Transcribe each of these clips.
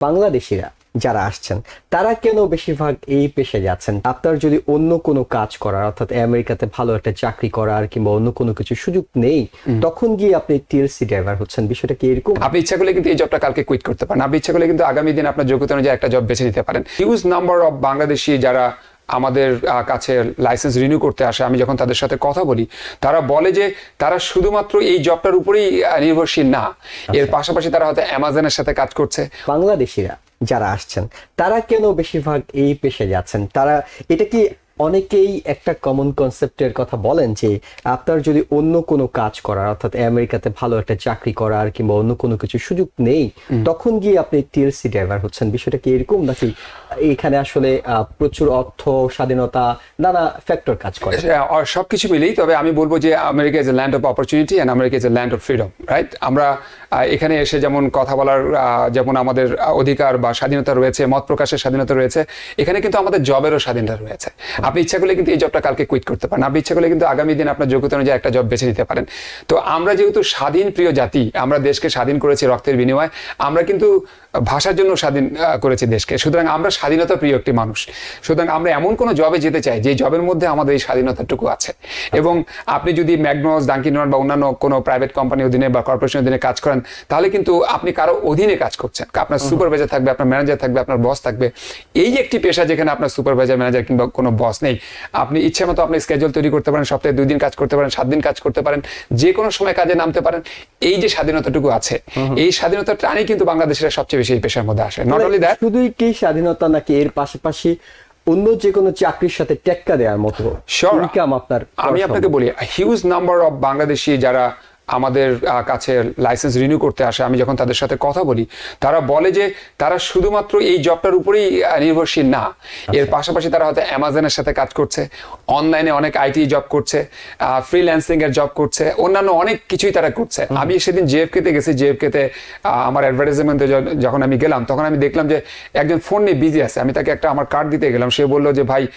বাংলাদেশিরা যারা আসছেন তারা কেন বেশিরভাগ এই পেশে যাচ্ছেন? আপনার যদি অন্য কোনো কাজ করার অর্থাৎ আমেরিকাতে ভালো একটা চাকরি করার কিংবা অন্য কোনো কিছু সুযোগ নেই তখন গিয়ে আপনি টিএলসি ড্রাইভার হচ্ছেন। বিষয়টা কি এরকম? আপনি ইচ্ছা করলে কিন্তু এই জবটা কালকে কুইট করতে পারেন। আপনি ইচ্ছা করলে কিন্তু আগামী দিন আপনার যোগ্যতা অনুযায়ী একটা জব বেছে নিতে পারেন। হিউজ নাম্বার অফ বাংলাদেশি যারা আমাদের কাছে লাইসেন্স রিনিউ করতে আসে আমি যখন তাদের সাথে কথা বলি তারা বলে যে তারা শুধুমাত্র এই জবটার উপরেই নির্ভরশীল না। এর পাশাপাশি তারা হয়তো অ্যামাজনের সাথে কাজ করছে। বাংলাদেশিরা যারা আসছেন তারা কেন বেশিরভাগ এই পেশে যাচ্ছেন? তারা এটা কি অনেকেই একটা কমন কনসেপ্টের কথা বলেন যে আপনার যদি অন্য কোনো কাজ করার অর্থাৎ আমেরিকাতে ভালো একটা চাকরি করার কিংবা অন্য কোনো কিছু সুযোগ নেই তখন গিয়ে আপনি টিএলসি ড্রাইভার হচ্ছেন। বিষয়টা কি এরকম নাকি এখানে আসলে প্রচুর অর্থ স্বাধীনতা নানা ফ্যাক্টর কাজ করে? সব কিছু মিলেই তবে আমি বলব যে America is a land of opportunity and America is a land of freedom right আমরা এখানে এসে যেমন কথা বলার যেমন আমাদের অধিকার বা স্বাধীনতা রয়েছে মত প্রকাশের স্বাধীনতা রয়েছে এখানে কিন্তু আমাদের জবেরও স্বাধীনতা রয়েছে। আপনি ইচ্ছা করলে কিন্তু এই জবটা কালকে কুইট করতে পারেন। আপনি ইচ্ছা করলে কিন্তু আগামী দিন আপনার যোগ্যতা অনুযায়ী একটা জব বেছে নিতে পারেন। তো আমরা যেহেতু স্বাধীন প্রিয় জাতি আমরা দেশকে স্বাধীন করেছি রক্তের বিনিময়ে আমরা কিন্তু ভাষার জন্য স্বাধীন করেছি দেশকে। সুতরাং আমরা স্বাধীনতা প্রিয় একটি মানুষ। সুতরাং আমরা এমন কোনো জবে যেতে চাই যে জবের মধ্যে আমাদের এই স্বাধীনতাটুকু আছে। এবং আপনি যদি ম্যাগনস ডাঙ্কিন বা অন্যান্য কোনো প্রাইভেট কোম্পানির অধীনে বা কর্পোরেশনের অধীনে কাজ করেন তাহলে কিন্তু আপনি কারও অধীনে কাজ করছেন। আপনার সুপারভাইজার থাকবে আপনার ম্যানেজার থাকবে আপনার বস থাকবে। এই একটি পেশা যেখানে আপনার সুপারভাইজার ম্যানেজার কিংবা কোনো বস নেই। আপনি ইচ্ছে মতো আপনি স্কেজুল তৈরি করতে পারেন সপ্তাহে দুই দিন কাজ করতে পারেন সাত দিন কাজ করতে পারেন যে কোনো সময় কাজে নামতে পারেন। এই যে স্বাধীনতাটুকু আছে এই স্বাধীনতার টানেই কিন্তু বাংলাদেশের সবচেয়ে বেশি এই পেশার মধ্যে আসে। নট অনলি দ্যাট শুধুই কি স্বাধীনতা নাকি এর পাশাপাশি অন্য যে কোনো চাকরির সাথে টেক্কা দেওয়ার মতো ইনকাম আপনার আমি আপনাকে বলি হিউজ নাম্বার অফ বাংলাদেশি যারা আমাদের কাছে লাইসেন্স রিনিউ করতে আসে আমি যখন তাদের সাথে কথা বলি তারা বলে যে তারা শুধুমাত্র এই জবটার উপরেই নির্ভরশীল না। এর পাশাপাশি তারা হয়তো অ্যামাজনের সাথে কাজ করছে অনলাইনে অনেক আইটি জব করছে ফ্রিল্যান্সিং এর জব করছে অন্যান্য অনেক কিছুই তারা করছে। আমি সেদিন জেএফকে তে গেছি জেএফকে তে আমার অ্যাডভার্টাইজমেন্টে যখন আমি গেলাম তখন আমি দেখলাম যে একজন ফোন নিয়ে বিজি আছে। আমি তাকে একটা আমার কার্ড দিতে গেলাম সে বলল যে ভাই আহ,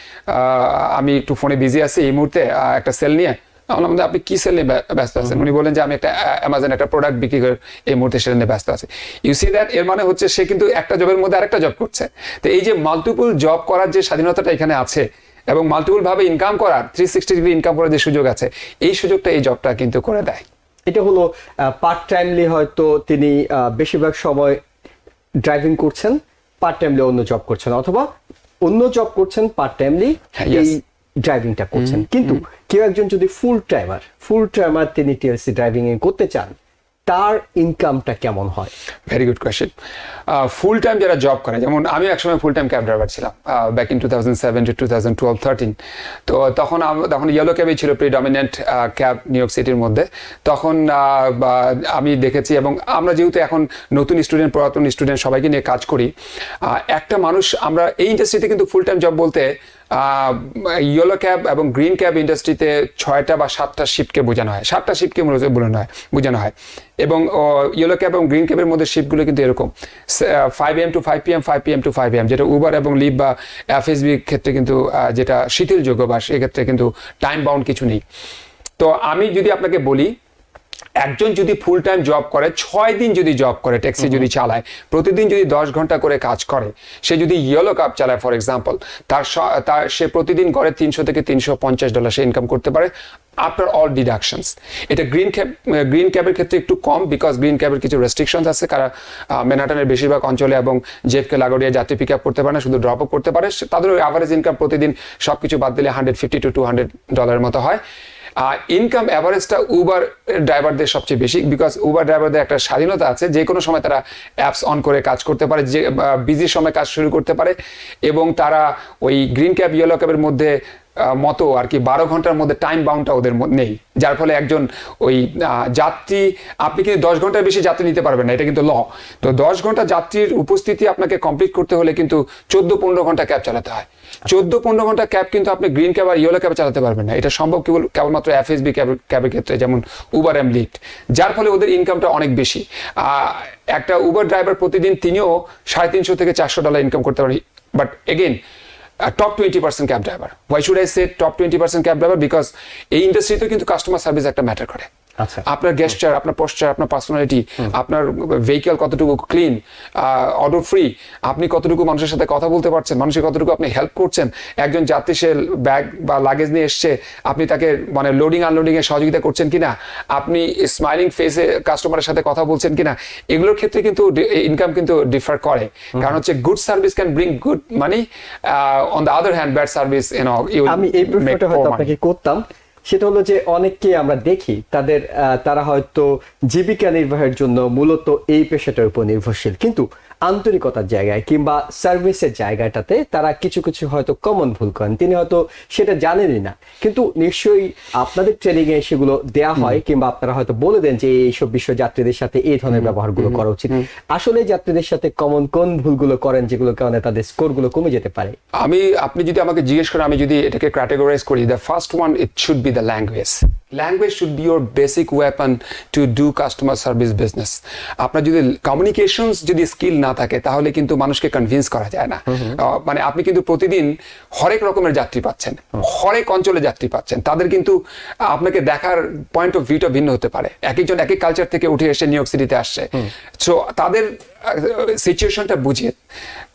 আমি একটু ফোনে বিজি আছি এই মুহূর্তে একটা সেল নিয়ে বললাম আপনি কি সেল ব্যস্ত আছেন? উনি বলেন যে আমি একটা অ্যামাজন একটা প্রোডাক্ট বিক্রি করে এই মুহূর্তে সেটা নিয়ে ব্যস্ত আছি। ইউ সি দ্যাট এর মানে হচ্ছে সে কিন্তু একটা জবের মধ্যে আরেকটা জব করছে। তো এই যে মাল্টিপল জব করার যে স্বাধীনতাটা এখানে আছে এবং মাল্টিপল ভাবে ইনকাম করার থ্রি সিক্সটি ডিগ্রি ইনকাম করার যে সুযোগ আছে এই সুযোগটা এই জবটা কিন্তু করে দেয়। এটা হলো পার্ট টাইমলি হয়তো তিনি বেশিরভাগ সময় ড্রাইভিং করছেন পার্ট টাইমলি অন্য জব করছেন অথবা অন্য জব করছেন পার্ট টাইমলি হ্যাঁ, এই ড্রাইভিংটা করছেন। কিন্তু কেউ একজন যদি ফুল টাইমার ফুল টাইমার তিনি টিএলসি ড্রাইভিং এ করতে চান তার ইনকামটা কেমন হয়? Very good question full time যারা জব করে যেমন আমি একসময় ফুল টাইম ক্যাব ড্রাইভার ছিলাম back in two thousand seven to two thousand twelve thirteen তো তখন তখন ইয়েলো ক্যাবই ছিল প্রিডমিনেন্ট ক্যাব নিউ ইয়র্ক সিটির মধ্যে। তখন আমি দেখেছি এবং আমরা যেহেতু এখন নতুন স্টুডেন্ট পুরাতন স্টুডেন্ট সবাইকে নিয়ে কাজ করি একটা মানুষ আমরা এই ইন্ডাস্ট্রিতে কিন্তু ফুল টাইম জব বলতে ইয়েলো ক্যাব এবং গ্রিন ক্যাব ইন্ডাস্ট্রিতে ছয়টা বা সাতটা শিফটকে বোঝানো হয়। সাতটা শিফটকে মূলত বোঝানো হয় বোঝানো হয়। এবং ইয়েলো ক্যাব এবং গ্রিন ক্যাবের মধ্যে শিফটগুলো কিন্তু এরকম। Five AM to five P M five P M to five AM যেটা উবার এবং লিভ বা এফএসবি ক্ষেত্রে কিন্তু যেটা শিথিলযোগ্য বা সেক্ষেত্রে কিন্তু টাইম বাউন্ড কিছু নেই। তো আমি যদি আপনাকে বলি একজন যদি ফুল টাইম জব করে ছয় দিন যদি জব করে ট্যাক্সি যদি চালায় প্রতিদিন যদি দশ ঘণ্টা করে কাজ করে সে যদি ইয়েলো কাপ চালায় ফর এক্সাম্পল তার তার সে প্রতিদিন করে তিনশো থেকে তিনশো পঞ্চাশ ডলার সে ইনকাম করতে পারে আফটার অল ডিডাকশনস এটা গ্রিন ক্যাব গ্রিন ক্যাবের ক্ষেত্রে একটু কম বিকজ গ্রিন ক্যাবের কিছু রেস্ট্রিকশনস আছে। কারা মেনহাটনের বেশিরভাগ অঞ্চলে এবং জেফকে লাগোরিয়া যাত্রী পিক আপ করতে পারে না শুধু ড্রপ আপ করতে পারে। তাদের অ্যাভারেজ ইনকাম প্রতিদিন সবকিছু বাদ দিলে hundred fifty to two hundred ডলারের মতো হয়। ইনকাম অ্যাভারেজটা উবার ড্রাইভারদের সবচেয়ে বেশি বিকজ উবার ড্রাইভারদের একটা স্বাধীনতা আছে, যে কোনো সময় তারা অ্যাপস অন করে কাজ করতে পারে, যে বিজির সময় কাজ শুরু করতে পারে এবং তারা ওই গ্রিন ক্যাব ইয়েলো ক্যাবের মধ্যে মতো আর কি বারো ঘণ্টার মধ্যে টাইম বাউন্ডটা ওদের নেই। যার ফলে একজন ওই যাত্রী, আপনি কিন্তু দশ ঘণ্টার বেশি যাত্রী নিতে পারবেন না, এটা কিন্তু ল তো দশ ঘণ্টা যাত্রীর উপস্থিতি আপনাকে কমপ্লিট করতে হলে কিন্তু চোদ্দ পনেরো ঘণ্টা ক্যাব চালাতে হয়। চোদ্দ পনেরো ঘণ্টা ক্যাব কিন্তু আপনি গ্রিন ক্যাব আর ইয়েলো ক্যাবে চালাতে পারবেন না। এটা সম্ভব কেবল, কেবলমাত্র এফ এফএসবি ক্যাবের ক্যাবের ক্ষেত্রে, যেমন উবার এম লিফট যার ফলে ওদের ইনকামটা অনেক বেশি। একটা উবার ড্রাইভার প্রতিদিন তিনিও সাড়ে তিনশো থেকে চারশো ডলার ইনকাম করতে পারে। But again top twenty percent cab driver why should I say top twenty percent cab driver because এই ইন্ডাস্ট্রিতে কিন্তু কাস্টমার সার্ভিস একটা ম্যাটার করে। আপনার গেস্টার আপনার পোস্টার আপনার পার্সোনালিটি আপনার ভেহিকেল কতটুকু ক্লিন অর্ডার ফ্রি আপনি কতটুকু মানুষের সাথে কথা বলতে পারছেন মানুষের কতটুকু আপনি হেল্প করছেন একজন যাত্রী সে ব্যাগ বা লাগেজ নিয়ে এসছে আপনি তাকে মানে লোডিং আনলোডিং এ সহযোগিতা করছেন কিনা আপনি স্মাইলিং ফেসে কাস্টমারের সাথে কথা বলছেন কিনা এগুলোর ক্ষেত্রে কিন্তু ইনকাম কিন্তু ডিফার করে। কারণ হচ্ছে good service can bring good money on the other hand bad service you know আমি এই প্রশ্নটা হয়তো আপনাকে করতাম সেটা হলো যে অনেককে আমরা দেখি, তাদের তারা হয়তো জীবিকা নির্বাহের জন্য মূলত এই পেশাটার উপর নির্ভরশীল। কিন্তু আন্তরিকতার জায়গায় কিংবা সার্ভিসের জায়গাটাতে তারা কিছু কিছু হয়তো কমন ভুল করেন। তিনি হয়তো সেটা জানেনই না। কিন্তু নিশ্চয়ই আপনাদের ট্রেনিং এ সেগুলো দেয়া হয় কিংবা আপনারা হয়তো বলে দেন যে এইসব বিষয় যাত্রীদের সাথে এই ধরনের ব্যবহারগুলো করা উচিত। আসলে যাত্রীদের সাথে কমন কোন ভুলগুলো করেন যেগুলো কারণে তাদের স্কোরগুলো কমে যেতে পারে? আমি আপনি যদি আমাকে জিজ্ঞেস করেন আমি যদি এটাকে ক্যাটেগরাইজ করি the first one it should be the language language should be your basic weapon to do customer service business আপনার যদি কমিউনিকেশনস যদি স্কিল না থাকে তাহলে কিন্তু মানুষকে কনভিন্স করা যায় না। মানে আপনি কিন্তু প্রতিদিন হরেক রকমের যাত্রী পাচ্ছেন হরেক অঞ্চলে যাত্রী পাচ্ছেন। তাদের কিন্তু আপনাকে দেখার পয়েন্ট অফ ভিউটা ভিন্ন হতে পারে। এক একজন এক এক কালচার থেকে উঠে এসে নিউ ইয়র্ক সিটিতে আসছে। সো তাদের সিচুয়েশনটা বুঝে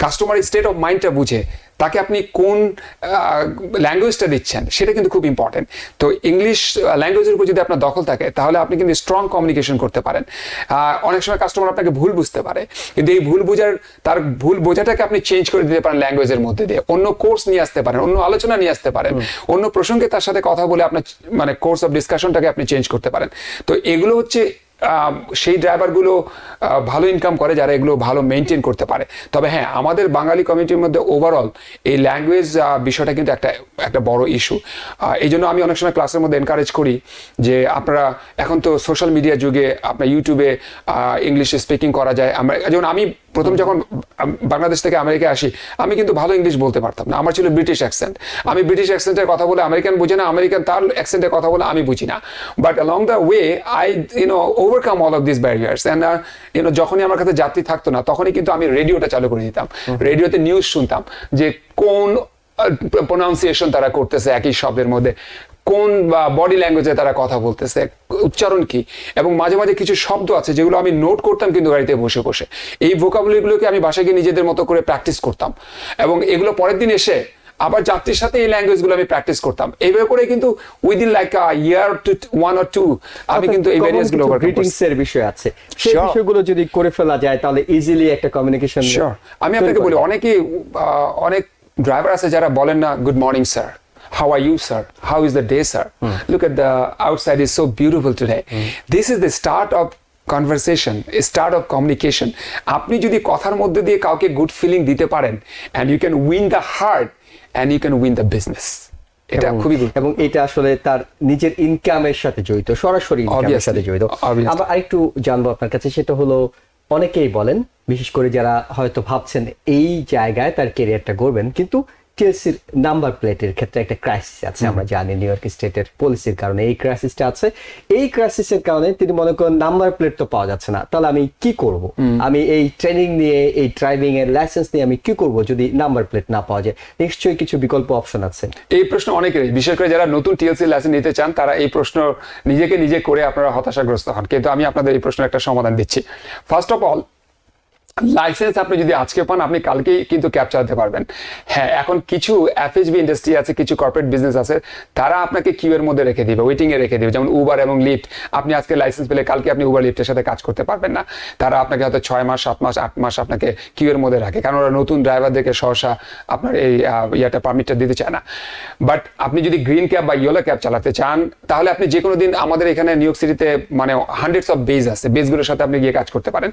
কাস্টমার স্টেট অফ মাইন্ডটা বুঝে তাকে আপনি কোন ল্যাঙ্গুয়েজটা দিচ্ছেন সেটা কিন্তু খুব ইম্পর্টেন্ট তো ইংলিশ ল্যাঙ্গুয়েজের উপর যদি আপনার দখল থাকে তাহলে আপনি কিন্তু স্ট্রং কমিউনিকেশন করতে পারেন। অনেক সময় কাস্টমার আপনাকে ভুল বুঝতে পারে কিন্তু এই ভুল বোঝার তার ভুল বোঝাটাকে আপনি চেঞ্জ করে দিতে পারেন ল্যাঙ্গুয়েজের মধ্যে দিয়ে। অন্য কোর্স নিয়ে আসতে পারেন অন্য আলোচনা নিয়ে আসতে পারেন অন্য প্রসঙ্গে তার সাথে কথা বলে আপনার মানে কোর্স অফ ডিসকাশনটাকে আপনি চেঞ্জ করতে পারেন। তো এগুলো হচ্ছে সেই ড্রাইভারগুলো ভালো ইনকাম করে যারা এগুলো ভালো মেনটেন করতে পারে। তবে হ্যাঁ আমাদের বাঙালি কমিউনিটির মধ্যে ওভারঅল এই ল্যাঙ্গুয়েজ বিষয়টা কিন্তু একটা একটা বড় ইস্যু এই জন্য আমি অনেক সময় ক্লাসের মধ্যে এনকারেজ করি যে আপনারা, এখন তো সোশ্যাল মিডিয়া যুগে, আপনার ইউটিউবে ইংলিশে স্পিকিং করা যায়। আমরা, যেমন আমি প্রথম যখন বাংলাদেশ থেকে আমেরিকায় আসি আমি কিন্তু ভালো ইংলিশ বলতে পারতাম না। আমার ছিল ব্রিটিশ অ্যাকসেন্ট আমি ব্রিটিশ অ্যাকসেন্টের কথা বলে আমেরিকান বুঝি না আমেরিকান তার অ্যাকসেন্টের কথা বলে আমি বুঝি না। But along the way I you know overcome all of this barriers and you know যখনই আমার কাছে যাত্রী থাকতো না তখনই কিন্তু আমি রেডিওটা চালু করে দিতাম। রেডিওতে নিউজ শুনতাম যে কোন প্রোনাউন্সিয়েশন তারা করতেছে একই শব্দের মধ্যে। কোন বা বডি ল্যাঙ্গুয়েজে তারা কথা বলতেছে উচ্চারণ কি? এবং মাঝে মাঝে কিছু শব্দ আছে যেগুলো আমি নোট করতাম কিন্তু গাড়িতে বসে বসে। এই ভোকাবুলারিগুলোকে আমি বাসায় গিয়ে নিজেদের মতো করে প্র্যাকটিস করতাম। এবং এগুলো পরের দিন এসে আবার যাত্রীর সাথে এই ল্যাঙ্গুয়েজগুলো আমি প্র্যাকটিস করতাম। এইভাবে করে কিন্তু within like year two one or two আমি কিন্তু এই ভ্যারিয়াসগুলো গ্রিটিংস এর বিষয় আছে। সেই. বিষয়গুলো যদি করে ফেলা যায় তাহলে ইজিলি একটা কমিউনিকেশন. আমি আপনাকে বলি অনেকে অনেক ড্রাইভার আছে যারা বলেন না good morning sir how are you sir how is the day sir look at the outside is so beautiful today this is the start of conversation start of communication আপনি যদি কথার মধ্যে দিয়ে কাউকে গুড ফিলিং দিতে পারেন and you can win the heart and you can win the business এটা খুবই গুড এবং এটা আসলে তার নিজের ইনকামের সাথে জড়িত সরাসরি ইনকামের সাথে জড়িত। আমরা আরেকটু জানব আপনার কাছে সেটা হলো অনেকেই বলেন বিশেষ করে যারা হয়তো ভাবছেন এই জায়গায় তার কেরিয়ারটা গড়বেন কিন্তু টিএলসির নাম্বার প্লেটের ক্ষেত্রে একটা ক্রাইসিস আছে আমরা জানি নিউ ইয়র্ক স্টেটের পলিসির কারণে এই ক্রাইসিসটা আছে। এই ক্রাইসিসের কারণে তিনি মনে করেন নাম্বার প্লেট তো পাওয়া যাচ্ছে না। তাহলে আমি কি করব? আমি এই ট্রেনিং নিয়ে এই ড্রাইভিং এর লাইসেন্স নিয়ে আমি কি করব যদি নাম্বার প্লেট না পাওয়া যায়? নিশ্চয়ই কিছু বিকল্প অপশন আছে। এই প্রশ্ন অনেকেরই বিশেষ করে যারা নতুন টিএলসি লাইসেন্স নিতে চান তারা এই প্রশ্ন নিজেকে নিজে করে আপনারা হতাশাগ্রস্ত হন। কিন্তু আমি আপনাদের এই প্রশ্নের একটা সমাধান দিচ্ছি। ফার্স্ট অফ অল লাইসেন্স আপনি যদি আজকে পান, আপনি কালকেই কিন্তু ক্যাব চালাতে পারবেন। হ্যাঁ এখন কিছু এফএইচবি ইন্ডাস্ট্রি আছে, কিছু কর্পোরেট বিজনেস আছে, তারা আপনাকে কিউ এর মধ্যে রেখে দিবে ওয়েটিং এ রেখে দিবে। যেমন উবার এবং লিফট আপনি আজকে লাইসেন্স পেলে কালকে আপনি উবার লিফটের সাথে কাজ করতে পারবেন না। তারা আপনাকে হয়তো ছয় মাস, সাত মাস, আট মাস আপনাকে কিউ এর মধ্যে রাখে, কারণ ওরা নতুন ড্রাইভারদেরকে সহসা আপনার এই ইয়াটা পারমিটটা দিতে চায় না। বাট আপনি যদি গ্রিন ক্যাব বা ইয়েলো ক্যাব চালাতে চান, তাহলে আপনি যে কোনো দিন আমাদের এখানে নিউ ইয়র্ক সিটিতে মানে হান্ড্রেডস অফ বেজ আছে বেজগুলোর সাথে আপনি গিয়ে কাজ করতে পারেন।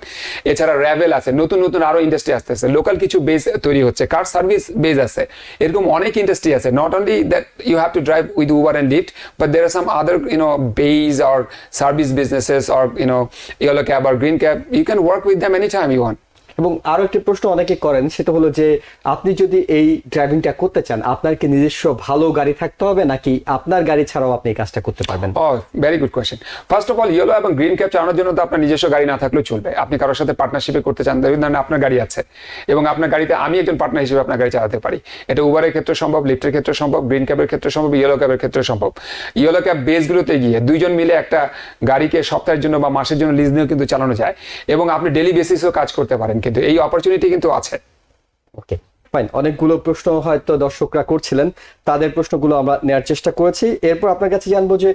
এছাড়া র্যাভেল আছে নতুন নতুন আরও ইন্ডাস্ট্রি আসতেছে। লোকাল কিছু বেজ তৈরি হচ্ছে কার সার্ভিস বেজ আছে। এরকম অনেক ইন্ডাস্ট্রি আছে। Not only that you have to drive with Uber and Lyft but there are some other you know base or service businesses or you know yellow cab or green cab you can work with them any time you want এবং আরও একটি প্রশ্ন অনেকে করেন, সেটা হলো যে আপনি যদি এই ড্রাইভিংটা করতে চান, আপনার কি নিজস্ব ভালো গাড়ি থাকতে হবে নাকি আপনার গাড়ি ছাড়াও আপনি এই কাজটা করতে পারবেন? ও very good question first of all yellow এবং গ্রিন ক্যাপ চালানোর জন্য তো আপনার নিজস্ব গাড়ি না থাকলেও চলবে। আপনি কারোর সাথে পার্টনারশিপে করতে চান ধরুন আপনার গাড়ি আছে। এবং আপনার গাড়িতে আমি একজন পার্টনার হিসেবে আপনার গাড়ি চালাতে পারি। এটা উবারের ক্ষেত্রে সম্ভব লিফটের ক্ষেত্রে সম্ভব গ্রিন ক্যাবের ক্ষেত্রে সম্ভব ইয়েলো ক্যাবের ক্ষেত্রে সম্ভব। ইয়েলো ক্যাব বেসগুলোতে গিয়ে দুইজন মিলে একটা গাড়িকে সপ্তাহের জন্য বা মাসের জন্য লিজ নিয়েও কিন্তু চালানো যায়। এবং আপনি ডেলি বেসিসেও কাজ করতে পারেন। কিন্তু এই অপরচুনিটি কিন্তু আছে। ওকে ফাইন অনেকগুলো প্রশ্ন হয়তো দর্শকরা করছিলেন। তাদের প্রশ্নগুলো আমরা নেওয়ার চেষ্টা করেছি। এরপর আপনার কাছে জানব যে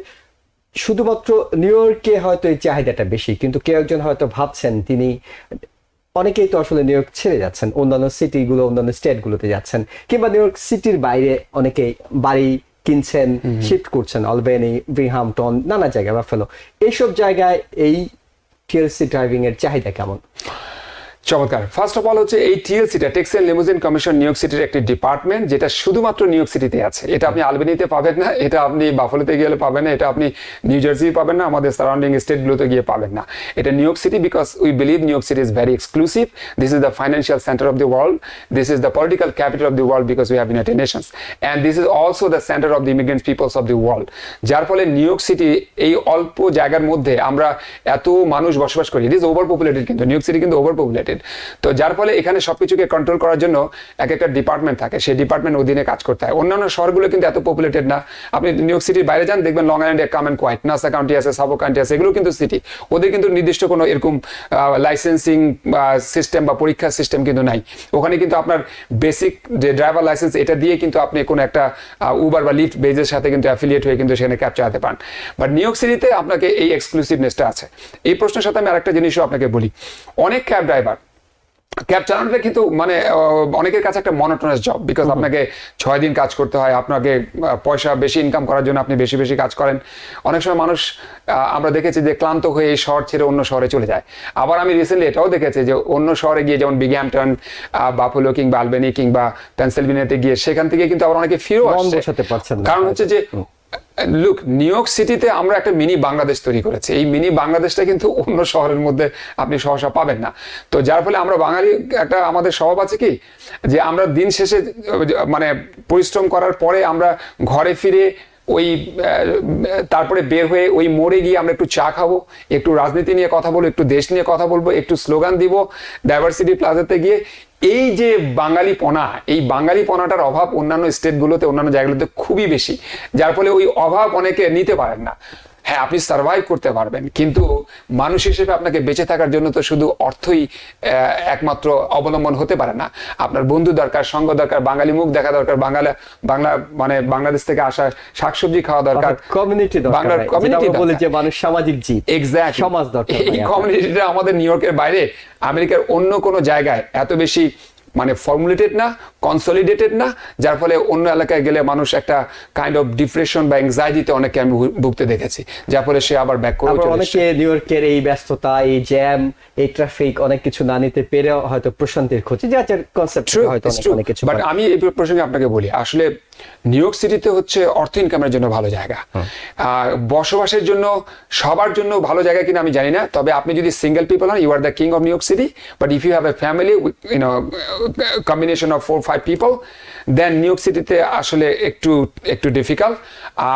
শুধুমাত্র নিউ ইয়র্কে হয়তো এই চাহিদাটা বেশি কিন্তু কেউ একজন হয়তো ভাবছেন তিনি অনেকেই তো আসলে নিউ ইয়র্ক ছেড়ে যাচ্ছেন অন্যান্য সিটিগুলো অন্যান্য স্টেটগুলোতে যাচ্ছেন কিংবা নিউ ইয়র্ক সিটির বাইরে অনেকেই বাড়ি কিনছেন শিফট করছেন অলবেনি ব্রিহামটন নানা জায়গায় বা ফেলো এইসব জায়গায় এই টিএলসি ড্রাইভিং এর চাহিদা কেমন? চমৎকার। ফার্স্ট অফ অল হচ্ছে এই টিএলসিটা textile limousine commission New York সিটির একটি ডিপার্টমেন্ট যেটা শুধুমাত্র নিউ ইয়র্ক সিটিতে আছে। এটা আপনি আলবেনিতে পাবেন না, এটা আপনি বাফলোতে গেলে পাবেন না, এটা আপনি নিউ জার্সি পাবেন না, আমাদের সারাউন্ডিং স্টেটগুলোতে গিয়ে পাবেন না। এটা New York City because we believe New York City is very exclusive this is the financial centre of the world this is the political capital of the world because we have United Nations and this is also the centre of the immigrant peoples of the world যার ফলে new York city এই অল্প জায়গার মধ্যে আমরা এত মানুষ বসবাস করি। ইট ইজ ওভার পপুলেটেড কিন্তু। নিউ ইয়র্ক সিটি কিন্তু ওভার পপুলেটেড তো যার ফলে এখানে সবকিছুকে কন্ট্রোল করার জন্য এক একটা ডিপার্টমেন্ট থাকে, সেই ডিপার্টমেন্ট অধীনে কাজ করতে হয়। অন্যান্য শহরগুলো কিন্তু এত পপুলেটেড না। আপনি নিউ ইয়র্ক সিটির বাইরে যান, দেখবেন লং আইল্যান্ডে calm and quiet Nassau county আছে সাবো কাউন্টি আছে, এগুলো কিন্তু সিটি ওদের কিন্তু নির্দিষ্ট কোনো এরকম লাইসেন্সিং সিস্টেম বা পরীক্ষার সিস্টেম কিন্তু নাই। ওখানে কিন্তু আপনার বেসিক যে ড্রাইভার লাইসেন্স এটা দিয়ে কিন্তু আপনি কোনো একটা উবার বা লিফট বেজের সাথে কিন্তু অ্যাফিলিয়েট হয়ে কিন্তু সেখানে ক্যাব চালাতে পারেন। বাট নিউ ইয়র্ক সিটিতে আপনাকে এই এক্সক্লুসিভনেসটা আছে। এই প্রশ্নের সাথে আমি আরেকটা জিনিসও আপনাকে বলি। অনেক ক্যাব ড্রাইভার ক্যাব চালানোটা কিন্তু মানে অনেকের কাছে একটা মনোটনাস জব বিকজ আপনাকে ছয় দিন কাজ করতে হয় আপনাকে পয়সা বেশি ইনকাম করার জন্য আপনি বেশি বেশি কাজ করেন। অনেক সময় মানুষ আহ, আমরা দেখেছি যে ক্লান্ত হয়ে এই শহর ছেড়ে অন্য শহরে চলে যায়। আবার আমি রিসেন্টলি এটাও দেখেছি যে অন্য শহরে গিয়ে যেমন বিগ্যামটন বাফুলো কিংবা আলবেনি কিংবা পেনসিলভেনিয়াতে গিয়ে সেখান থেকে কিন্তু আবার অনেকে ফিরেও আসছে। পারছেন কারণ হচ্ছে যে লুক নিউ ইয়র্ক সিটিতে আমরা একটা মিনি বাংলাদেশ তৈরি করেছি। এই মিনি বাংলাদেশটা কিন্তু অন্য শহরের মধ্যে আপনি সহসা পাবেন না। তো যার ফলে আমরা বাঙালি একটা আমাদের স্বভাব আছে কি? যে আমরা দিন শেষে মানে পরিশ্রম করার পরে আমরা ঘরে ফিরে ওই তারপরে বের হয়ে ওই মোড়ে গিয়ে আমরা একটু চা খাব, একটু রাজনীতি নিয়ে কথা বলব, একটু দেশ নিয়ে কথা বলব, একটু স্লোগান দিব ডাইভার্সিটি প্লাজাতে গিয়ে এই যে বাঙালি পনা, এই বাঙালি পনাটার অভাব অন্যান্য স্টেটগুলোতে অন্যান্য জায়গাগুলোতে খুবই বেশি। যার ফলে ওই অভাব অনেকে নিতে পারেন না। হ্যাঁ আপনি সার্ভাইভ করতে পারবেন। কিন্তু মানুষ হিসেবে আপনাকে বেঁচে থাকার জন্য তো শুধু অর্থই একমাত্র অবলম্বন হতে পারে না। আপনার বন্ধু দরকার সঙ্গ দরকার বাঙালি মুখ দেখা দরকার বাংলা বাংলা মানে বাংলাদেশ থেকে আসা শাকসবজি খাওয়া দরকার। কমিউনিটি দরকার বাংলার আমরা বলি। যে মানুষ সামাজিক জীব। এক্স্যাক্ট সমাজ দরকার এই। কমিউনিটিটা আমাদের নিউ ইয়র্কের বাইরে আমেরিকার অন্য কোনো জায়গায় এত বেশি মানে ফর্মুলেটেড না কনসলিডেটেড না যার ফলে অন্য এলাকায় গেলে মানুষ একটা কাইন্ড অফ ডিপ্রেশন বা অ্যাংজাইটিতে অনেকে আমি ভুগতে দেখেছি যার ফলে সে আবার ব্যাক করে অনেকে নিউ ইয়র্কের এই ব্যস্ততা এই জ্যাম এই ট্রাফিক অনেক কিছু না নিতে পেরে হয়তো প্রশান্তির খোঁজে যে আচার কনসেপ্ট হয়তো অনেক কিছু বাট আমি এই প্রসঙ্গে আপনাকে বলি আসলে নিউ ইয়র্ক সিটিতে হচ্ছে অর্থ ইনকামের জন্য ভালো জায়গা। বসবাসের জন্য সবার জন্য ভালো জায়গা কিনা আমি জানি না তবে আপনি যদি সিঙ্গেল পিপল হন you are the king of New York City but if you have a family you know combination of four five people then New York সিটিতে আসলে একটু একটু ডিফিকাল্ট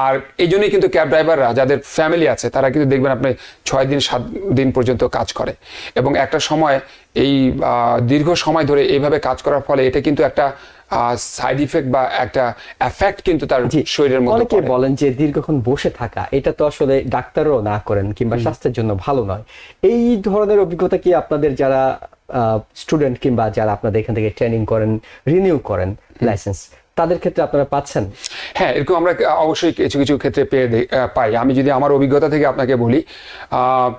আর এই জন্যই কিন্তু ক্যাব ড্রাইভাররা যাদের ফ্যামিলি আছে তারা কিন্তু দেখবেন আপনি ছয় দিন সাত দিন পর্যন্ত কাজ করে। এবং একটা সময় এই দীর্ঘ সময় ধরে এইভাবে কাজ করার ফলে এটা কিন্তু একটা সাইড ইফেক্ট বা একটা এফেক্ট কিন্তু তার শরীরের মধ্যে অনেকে বলেন যে দীর্ঘক্ষণ বসে থাকা এটা তো আসলে ডাক্তারও না করেন কিংবা স্বাস্থ্যের জন্য ভালো নয়। এই ধরনের অভিজ্ঞতা কি আপনাদের যারা স্টুডেন্ট কিংবা যারা আপনাদের এখান থেকে ট্রেনিং করেন রিনিউ করেন লাইসেন্স তাদের ক্ষেত্রে আপনারা পাচ্ছেন? হ্যাঁ এরকম আমরা অবশ্যই কিছু কিছু ক্ষেত্রে পেয়ে পাই। আমি যদি আমার অভিজ্ঞতা থেকে আপনাকে বলি আহ,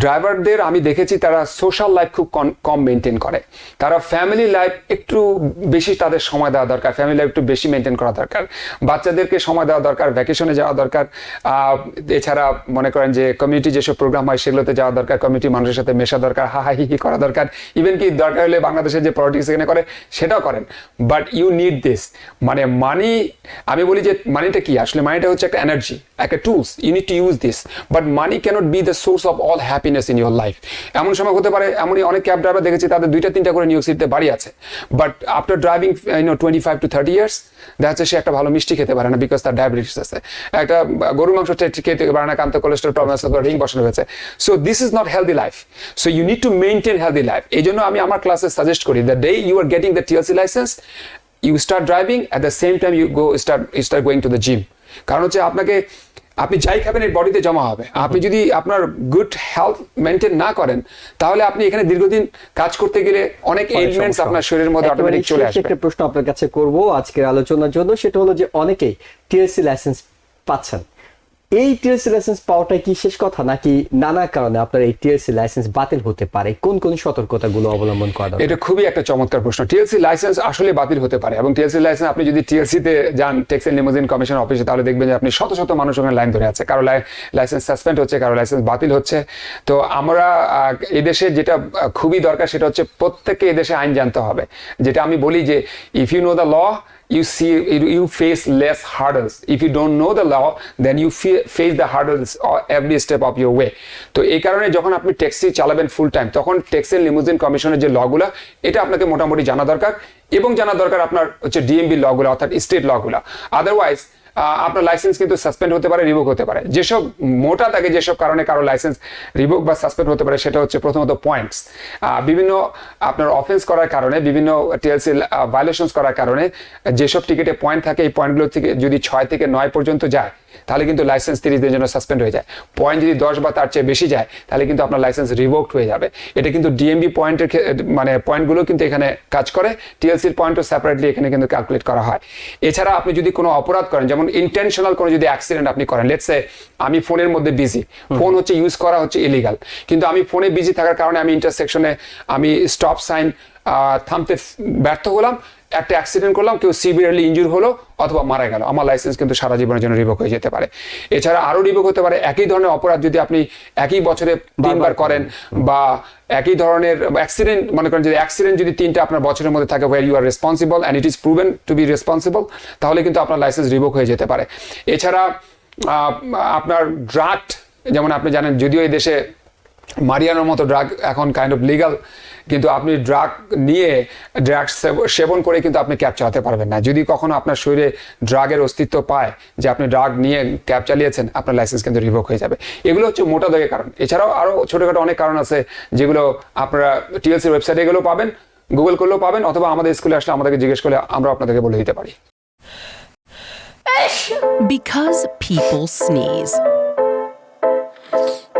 ড্রাইভারদের আমি দেখেছি তারা সোশ্যাল লাইফ খুব কম মেনটেন করে। তারা ফ্যামিলি লাইফ একটু বেশি তাদের সময় দেওয়া দরকার ফ্যামিলি লাইফ একটু বেশি মেনটেন করা দরকার। বাচ্চাদেরকে সময় দেওয়া দরকার ভ্যাকেশনে যাওয়া দরকার এছাড়া মনে করেন যে কমিউনিটি যেসব প্রোগ্রাম হয় সেগুলোতে যাওয়া দরকার কমিউনিটি মানুষের সাথে মেশা দরকার, হা, হি হি করা দরকার। ইভেন কি দরকার হলে বাংলাদেশের যে পলিটিক্স এখানে করে, সেটাও করেন। বাট ইউ নিড দিস মানে মানি আমি বলি যে মানিটা কি? আসলে মানিটা হচ্ছে একটা এনার্জি একটা tools you need to use this but money can't be the source of all happy happiness in your life এমন সময় হতে পারে, এমনই অনেক ক্যাব ড্রাইভার দেখেছি, তাদের দুইটা, তিনটা করে নিউ সিটিতে বাড়ি আছে। But after driving you know twenty five to thirty years দেখা যাচ্ছে সে একটা ভালো মিষ্টি খেতে পারে না বিকজ তার ডায়াবেটিস আছে। একটা গরুর মাংস খেতে পারে না কান্ত কোলেস্ট্রল প্রবলেম আছে রিং বসানো হয়েছে। So this is not healthy life so you need to maintain healthy life এই জন্য আমি আমার ক্লাসে সাজেস্ট করি the day you are getting the TLC license you start driving at the same time you go start start going to the gym কারণ হচ্ছে আপনাকে আপনি যাই খাবেন এর বডিতে জমা হবে। আপনি যদি আপনার গুড হেলথ মেনটেন না করেন তাহলে আপনি এখানে দীর্ঘদিন কাজ করতে গেলে অনেক এলিমেন্টস আপনার শরীরের মধ্যে অটোমেটিক চলে আসবে। একটা প্রশ্ন আপনার কাছে করব আজকের আলোচনার জন্য সেটা হলো যে অনেকেই টিএসসি লাইসেন্স পাচ্ছেন। এই টিএসসি লাইসেন্স পাওয়াটা কি শেষ কথা নাকি নানা কারণে আপনার এই টিএসসি লাইসেন্স বাতিল হতে পারে? কোন কোন সতর্কতাগুলো অবলম্বন করা? এটা খুবই একটা চমৎকার প্রশ্ন। টিএলসি লাইসেন্স আসলে বাতিল হতে পারে এবং টিএলসি লাইসেন্স আপনি যদি টিএলসি তে যান টেক্স এন্ড লিমোজিন কমিশন অফিসে তাহলে দেখবেন যে আপনি শত শত মানুষ ওখানে লাইন ধরে আছে। কারও লাইসেন্স সাসপেন্ড হচ্ছে, কারও লাইসেন্স বাতিল হচ্ছে। তো আমরা এদেশে যেটা খুবই দরকার, সেটা হচ্ছে প্রত্যেককে এদেশে আইন জানতে হবে। যেটা আমি বলি যে if you know the law you see, you face less hurdles. If you don't know the law, then you face the hurdles every step of your way. তো এই কারণে যখন আপনি ট্যাক্সি চালাবেন ফুল টাইম তখন ট্যাক্স এন্ড লিমুজিন কমিশনের যে লগুলো এটা আপনাকে মোটামুটি জানা দরকার এবং জানা দরকার আপনার হচ্ছে ডিএমবি লগুলো অর্থাৎ স্টেট লগুলো আদারওয়াইজ আপনার লাইসেন্স কিন্তু সাসপেন্ড হতে পারে রিভোক হতে পারে। যেসব মোটা থাকে যেসব কারণে কারও লাইসেন্স রিভোক বা সাসপেন্ড হতে পারে, সেটা হচ্ছে প্রথমত পয়েন্টস বিভিন্ন আপনার অফেন্স করার কারণে, বিভিন্ন টিএলসি ভায়োলেশনস করার কারণে যেসব টিকিটে পয়েন্ট থাকে, এই পয়েন্টগুলো থেকে যদি ছয় থেকে নয় পর্যন্ত যায় তাহলে কিন্তু লাইসেন্স তিরিশ দিনের জন্য সাসপেন্ড হয়ে যায়। পয়েন্ট যদি দশ বা তার চেয়ে বেশি যায় তাহলে কিন্তু আপনার লাইসেন্স রিভোকড হয়ে যাবে। এটা কিন্তু ডিএমবি পয়েন্টের মানে পয়েন্টগুলো কিন্তু এখানে কাজ করে। টিএলসির পয়েন্টও সেপারেটলি এখানে কিন্তু ক্যালকুলেট করা হয়। এছাড়া আপনি যদি কোনো অপরাধ করেন যেমন ইন্টেনশনাল কোনো যদি অ্যাক্সিডেন্ট আপনি করেন লেটসে আমি ফোনের মধ্যে বিজি ফোন হচ্ছে ইউজ করা হচ্ছে ইলিগাল কিন্তু আমি ফোনে বিজি থাকার কারণে আমি ইন্টারসেকশনে আমি স্টপ সাইন থামতে ব্যর্থ হলাম। একটা অ্যাক্সিডেন্ট করলাম কেউ সিভিয়ারলি ইনজুর হলো অথবা মারা গেল। আমার লাইসেন্স কিন্তু সারা জীবনের জন্য রিভোক হয়ে যেতে পারে। এছাড়া আরও রিভোক হতে পারে। একই ধরনের অপরাধ যদি আপনি একই বছরে তিনবার করেন। বা একই ধরনের অ্যাক্সিডেন্ট মনে করেন যদি অ্যাক্সিডেন্ট যদি তিনটা আপনার বছরের মধ্যে থাকে where you are responsible and it is proven to be responsible তাহলে কিন্তু আপনার লাইসেন্স রিভোক হয়ে যেতে পারে। এছাড়া আপনার ড্রাগ যেমন আপনি জানেন যদিও এই দেশে মারিয়ানোর মতো ড্রাগ এখন কাইন্ড অফ লিগাল কিন্তু আপনি ড্রাগ নিয়ে ড্রাগ সেবন করে কিন্তু আপনি ক্যাব চালাতে পারবেন না। যদি কখনো আপনার শরীরে ড্রাগের অস্তিত্ব পায় যে আপনি ড্রাগ নিয়ে ক্যাব চালিয়েছেন, আপনার লাইসেন্স কিন্তু রিভোক হয়ে যাবে। এগুলো হচ্ছে মোটা দাগের কারণ। এছাড়াও আরও ছোটোখাটো অনেক কারণ আছে যেগুলো আপনারা টিএলসির ওয়েবসাইটে এগুলো পাবেন গুগল করলেও পাবেন, অথবা আমাদের স্কুলে আসলে আমাদেরকে জিজ্ঞেস করলে আমরা আপনাদেরকে বলে দিতে পারি। Because people sneeze.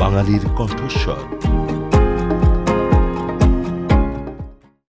বাঙালির কণ্ঠস্বর।